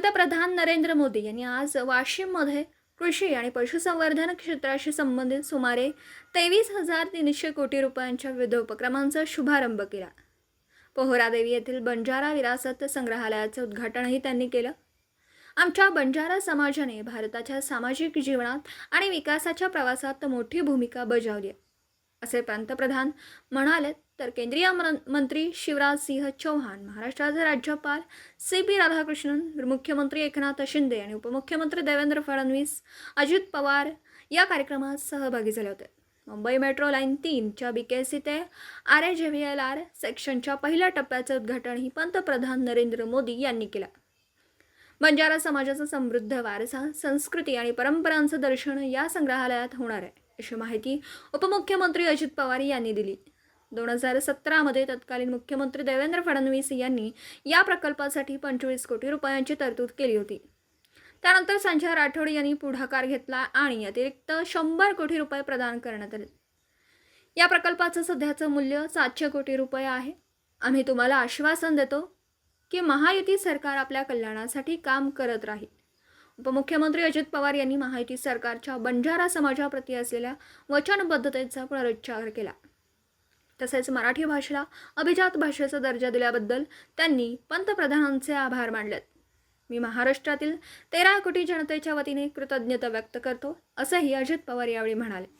पंतप्रधान नरेंद्र मोदी यांनी आज वाशिममध्ये कृषी आणि पशुसंवर्धन क्षेत्राशी संबंधित सुमारे तेवीस हजार तीनशे कोटी रुपयांच्या विविध उपक्रमांचा शुभारंभ केला. पोहरादेवी येथील बंजारा विरासत संग्रहालयाचं उद्घाटनही त्यांनी केलं. आमच्या बंजारा समाजाने भारताच्या सामाजिक जीवनात आणि विकासाच्या प्रवासात मोठी भूमिका बजावली आहे. असे पंतप्रधान म्हणाले तर केंद्रीय मंत्री शिवराज सिंह चौहान महाराष्ट्राचे राज्यपाल सी पी राधाकृष्णन मुख्यमंत्री एकनाथ शिंदे आणि उपमुख्यमंत्री देवेंद्र फडणवीस अजित पवार या कार्यक्रमात सहभागी झाले होते. मुंबई मेट्रो लाईन तीनच्या बी के सी ते आर ए जे व्ही एल आर सेक्शनच्या पहिल्या टप्प्याचं उद्घाटनही पंतप्रधान नरेंद्र मोदी यांनी केलं. बंजारा समाजाचा समृद्ध वारसा संस्कृती आणि परंपरांचं दर्शन या संग्रहालयात होणार आहे. अशी माहिती उपमुख्यमंत्री अजित पवार यांनी दिली. दोन हजार सतरामध्ये तत्कालीन मुख्यमंत्री देवेंद्र फडणवीस यांनी या प्रकल्पासाठी पंचवीस कोटी रुपयांची तरतूद केली होती. त्यानंतर संजय राठोड यांनी पुढाकार घेतला आणि अतिरिक्त शंभर कोटी रुपये प्रदान करण्यात आले. या प्रकल्पाचं सध्याचं मूल्य सातशे कोटी रुपये आहे. आम्ही तुम्हाला आश्वासन देतो की महायुती सरकार आपल्या कल्याणासाठी काम करत राहील. उपमुख्यमंत्री अजित पवार यांनी माहिती सरकारच्या बंजारा समाजाप्रती असलेल्या वचनबद्धतेचा पुनरुच्चार केला. तसेच मराठी भाषेला अभिजात भाषेचा दर्जा दिल्याबद्दल त्यांनी पंतप्रधानांचे आभार मानलेत. मी महाराष्ट्रातील तेरा कोटी जनतेच्या वतीने कृतज्ञता व्यक्त करतो असंही अजित पवार यावेळी म्हणाले.